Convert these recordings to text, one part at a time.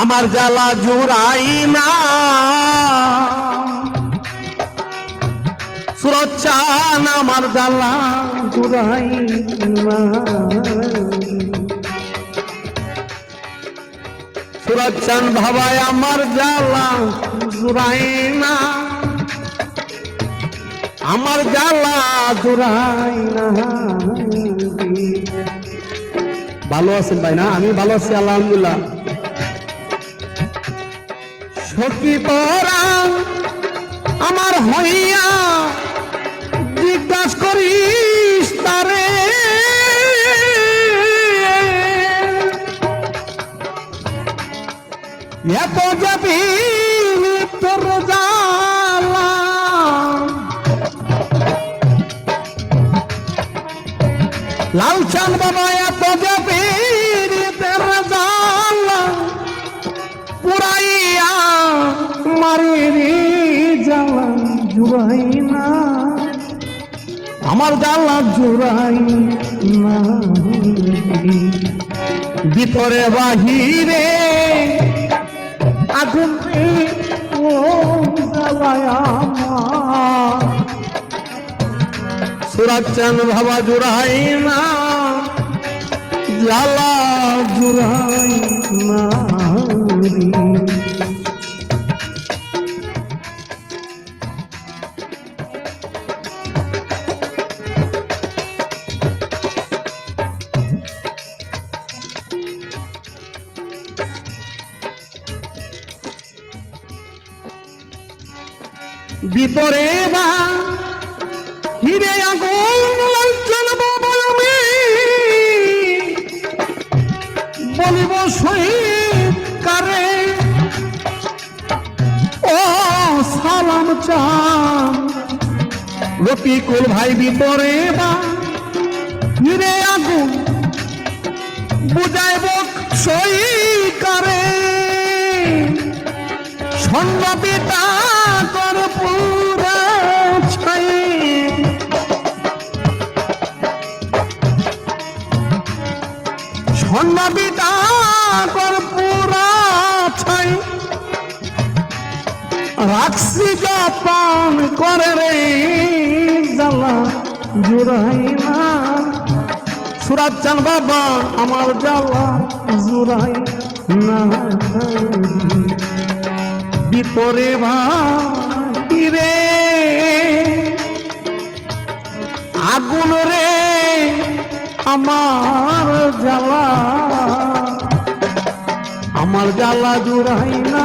আমার জ্বালা জোড়াই না। সুরচ্ছান আমার জ্বালা জুড়াই না। সুরচ্ছান ভাবায় আমার জ্বালা জুড়াই না। আমার জ্বালা জোড়াই না। ভালো আছেন ভাই না? আমি ভালো আছি, আলহামদুলিল্লাহ। সখী তোরা আমার হইয়া জিজ্ঞাস করিস তারে। এত যাবি তোর জ্বালা। লালচান বাবা জুড়াই না আমার জ্বালা জুড়াই না ভিতরে বাহিরে আগুন ও আমার। ভাবা জুড়াই না জ্বালা জুড়াই না রে। ভিতরে বা হিরে আগুন লাঞ্ছন বলবে। বলিব শহীদ কারে? ও সালাম চান। রফিকুল ভাই ভিতরে বা হিরে আগুন বুঝাইব শহীদ কারে? সন্নপিতা কর রাখছি যাপন করে রে জ্বালা, জুড়াই না। সুরাজ চান বাবা, আমার জ্বালা জুড়াই না। ভিতরে ভাইরে আগুন রে, আমার জ্বালা আমার জ্বালা জুড়াই না।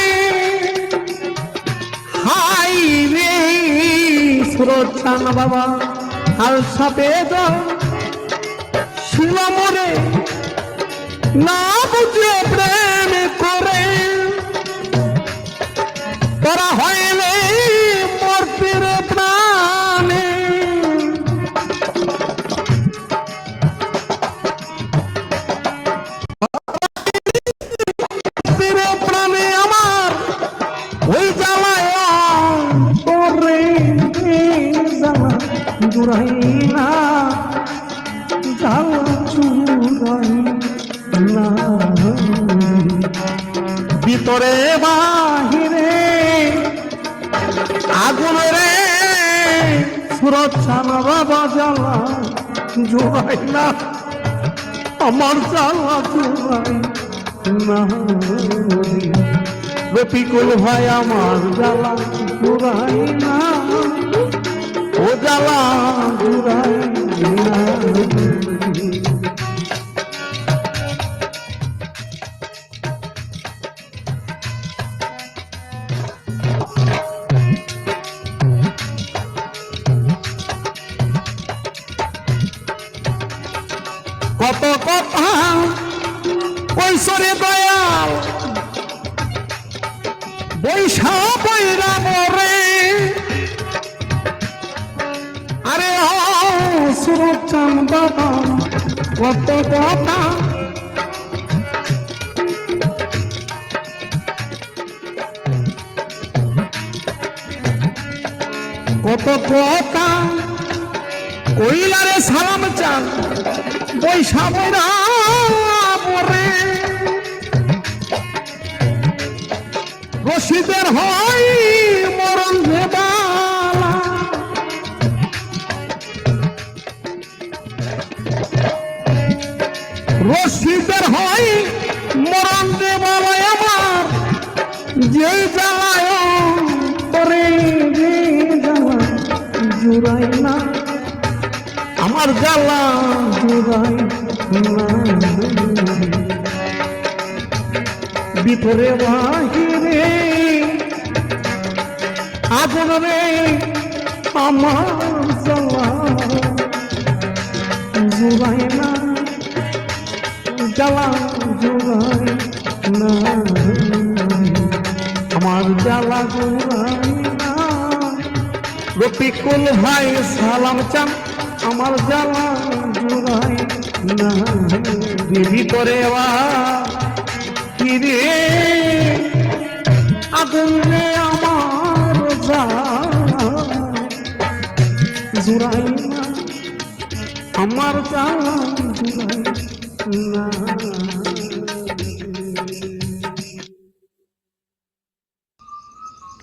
হাই রে সুরক্ষান বাবা আর সাপে দম শিলমরে না বুঝে প্রেম করে। তোরা না জ্বালা জুড়াই না ভিতরে বাহিরে আগুন রে সুরক্ষা বাবা জ্বালা জোড়াই না, আমার জ্বালা জোড়াই না রফিকুল ভাই, আমার জ্বালা জোড়াই না। কত কথা কৈশোরে দয়াল বৈশা বৈরা বাবা কত কথা কত কথা কইলারে সালাম চান। বৈশা বৈরা মরে রশিদের হয় রশিদের হয়, মরণ দেবালয় আমার। যে জ্বালায় করে যে জ্বালা জুড়াই না। আমার জ্বালা জুড়াই না। ভিতরে বাহিরে আগুন রে, আমার জ্বালা জুড়াই না আমার জ্বালা জুড়াই না রফিকুল ভাই, সালাম চান। আমার জ্বালা জুড়াই না ভিতরে বা কিরে আগুন রে আমার জুড়াই আমার জান জুড়াই। না